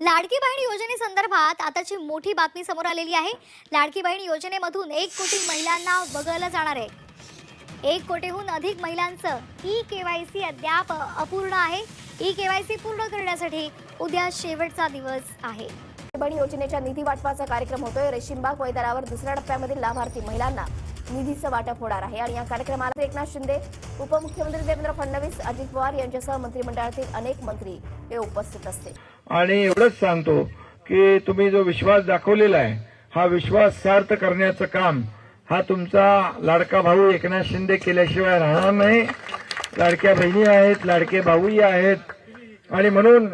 लाडकी बहीण योजनेसंदर्भात आताची मोठी बातमी समोर आलेली आहे. लाडकी बहीण योजनेमधून एक कोटी महिलांना वगळलं जाणार आहे. एक कोटीहून अधिक महिलांचं ई के वाय सी अद्याप अपूर्ण आहे. ई के वाय सी पूर्ण करण्यासाठी उद्या शेवटचा दिवस आहे. बहीण योजनेच्या निधी वाटपाचा कार्यक्रम होतोय. रेशीमबाग मैदानावर दुसऱ्या टप्प्यामधील लाभार्थी महिलांना निधीचं वाटप होणार आहे. आणि या कार्यक्रमाला एकनाथ शिंदे उपमुख्यमंत्री देवेंद्र फडणवीस अजित पवार यांच्यासह मंत्रिमंडळातील अनेक मंत्री हे उपस्थित असतील. आणि एवढंच सांगतो की तुम्ही जो विश्वास दाखवलेला आहे हा विश्वास सार्थ करण्याचं काम हा तुमचा लाडका भाऊ एकनाथ शिंदे केल्याशिवाय राहणार नाही. लाडक्या बहिणी आहेत लाडके भाऊही आहेत. आणि म्हणून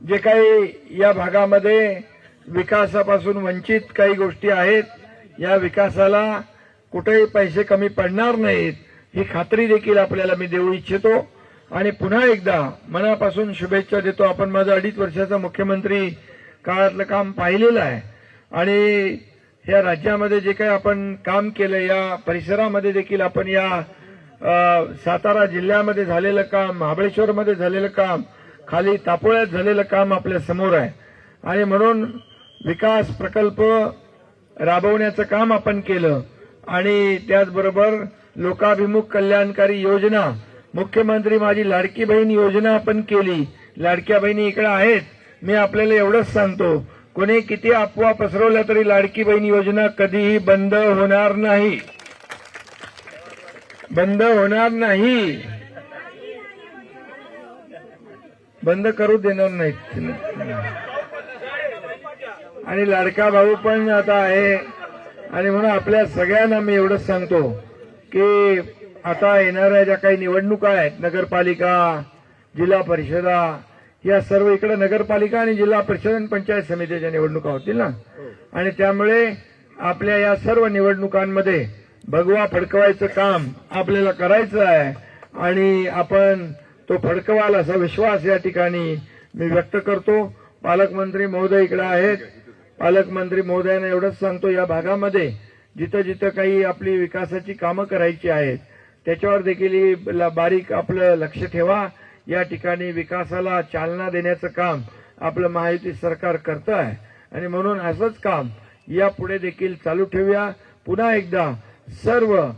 जे काही या भागामध्ये विकासापासून वंचित काही गोष्टी आहेत या विकासाला कुठेही पैसे कमी पडणार नाहीत ही खात्री देखील आपल्याला मी देऊ इच्छितो. आणि पुन्हा एकदा मनापासून शुभेच्छा देतो. आपण माझं अडीच वर्षाचा मुख्यमंत्री काळातलं काम पाहिलेलं आहे. आणि या राज्यामध्ये जे काही आपण काम केलं या परिसरामध्ये देखील आपण या सातारा जिल्ह्यामध्ये झालेलं काम महाबळेश्वरमध्ये झालेलं काम खाली तापोळ्यात झालेलं काम आपल्यासमोर आहे. आणि म्हणून विकास प्रकल्प राबवण्याचं काम आपण केलं. आणि त्याचबरोबर लोकाभिमुख कल्याणकारी योजना. मुख्यमंत्री माझी लाडकी बहीण योजना आपण केली. लाडक्या बहिणी इकडे आहेत. मी आपल्याला एवढंच सांगतो. कोणी किती अफवा पसरवल्या तरी लाडकी बहीण योजना कधीही बंद होणार नाही. बंद होणार नाही. बंद करू देणार नाहीत. आणि लाडका भाऊ पण आता आहे. आणि म्हणून आपल्या सगळ्यांना मी एवढंच सांगतो की आता येणाऱ्या ज्या काही निवडणुका आहेत नगरपालिका जिल्हा परिषदा या सर्व इकडे नगरपालिका आणि जिल्हा परिषद आणि पंचायत समितीच्या निवडणुका होतील ना? आणि त्यामुळे आपल्या या सर्व निवडणुकांमध्ये भगवा फडकवायचं काम आपल्याला करायचं आहे आणि आपण तो फडकवाल असा विश्वास या ठिकाणी मी व्यक्त करतो. पालकमंत्री महोदय इकडे आहेत. पालकमंत्री महोदयांना एवढंच सांगतो या भागामध्ये जिथं जिथं काही आपली विकासाची कामं करायची आहेत त्याच्यावर देखील ही बारीक आपलं लक्ष ठेवा. या ठिकाणी विकासाला चालना देण्याचं काम आपलं महायुती सरकार करतं आहे. आणि म्हणून असंच काम यापुढे देखील चालू ठेवूया. पुन्हा एकदा सर्व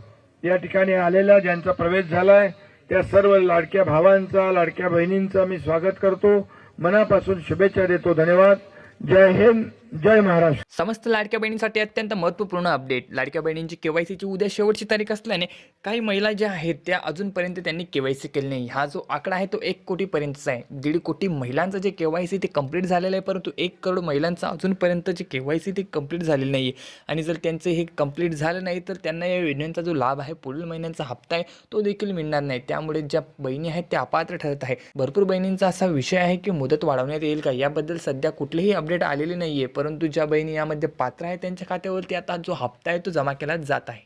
या ठिकाणी आलेल्या ज्यांचा प्रवेश झालाय त्या सर्व लाडक्या भावांचा लाडक्या बहिणींचा मी स्वागत करतो. मनापासून शुभेच्छा देतो. धन्यवाद. जय हिंद. जय महाराष्ट्र. समस्त लाडक्या बहिणींसाठी अत्यंत महत्त्वपूर्ण अपडेट लाडक्या बहिणींची केवायसीची उद्या शेवटची तारीख असल्याने काही महिला ज्या आहेत त्या अजूनपर्यंत त्यांनी केवायसी केली नाही. हा जो आकडा आहे तो एक कोटीपर्यंतचा आहे. दीड कोटी महिलांचं जे केवायसी ते कंप्लीट झालेलं आहे परंतु एक करोड महिलांचं अजूनपर्यंत जे केवायसी ते कंप्लीट झालेली नाही आहे आणि जर त्यांचं हे कंप्लीट झालं नाही तर त्यांना या योजनेचा जो लाभ आहे पुढील महिन्यांचा हप्ता आहे तो देखील मिळणार नाही. त्यामुळे ज्या बहिणी आहेत त्या अपात्र ठरत आहे भरपूर बहिणींचा असा विषय आहे की मुदत वाढवण्यात येईल का? याबद्दल सध्या कुठलेही अपडेट आलेले नाही आहे परंतु ज्या बहिणी यामध्ये पात्र आहे त्यांच्या खात्यावरती आता जो हप्ता आहे तो जमा केला जात आहे.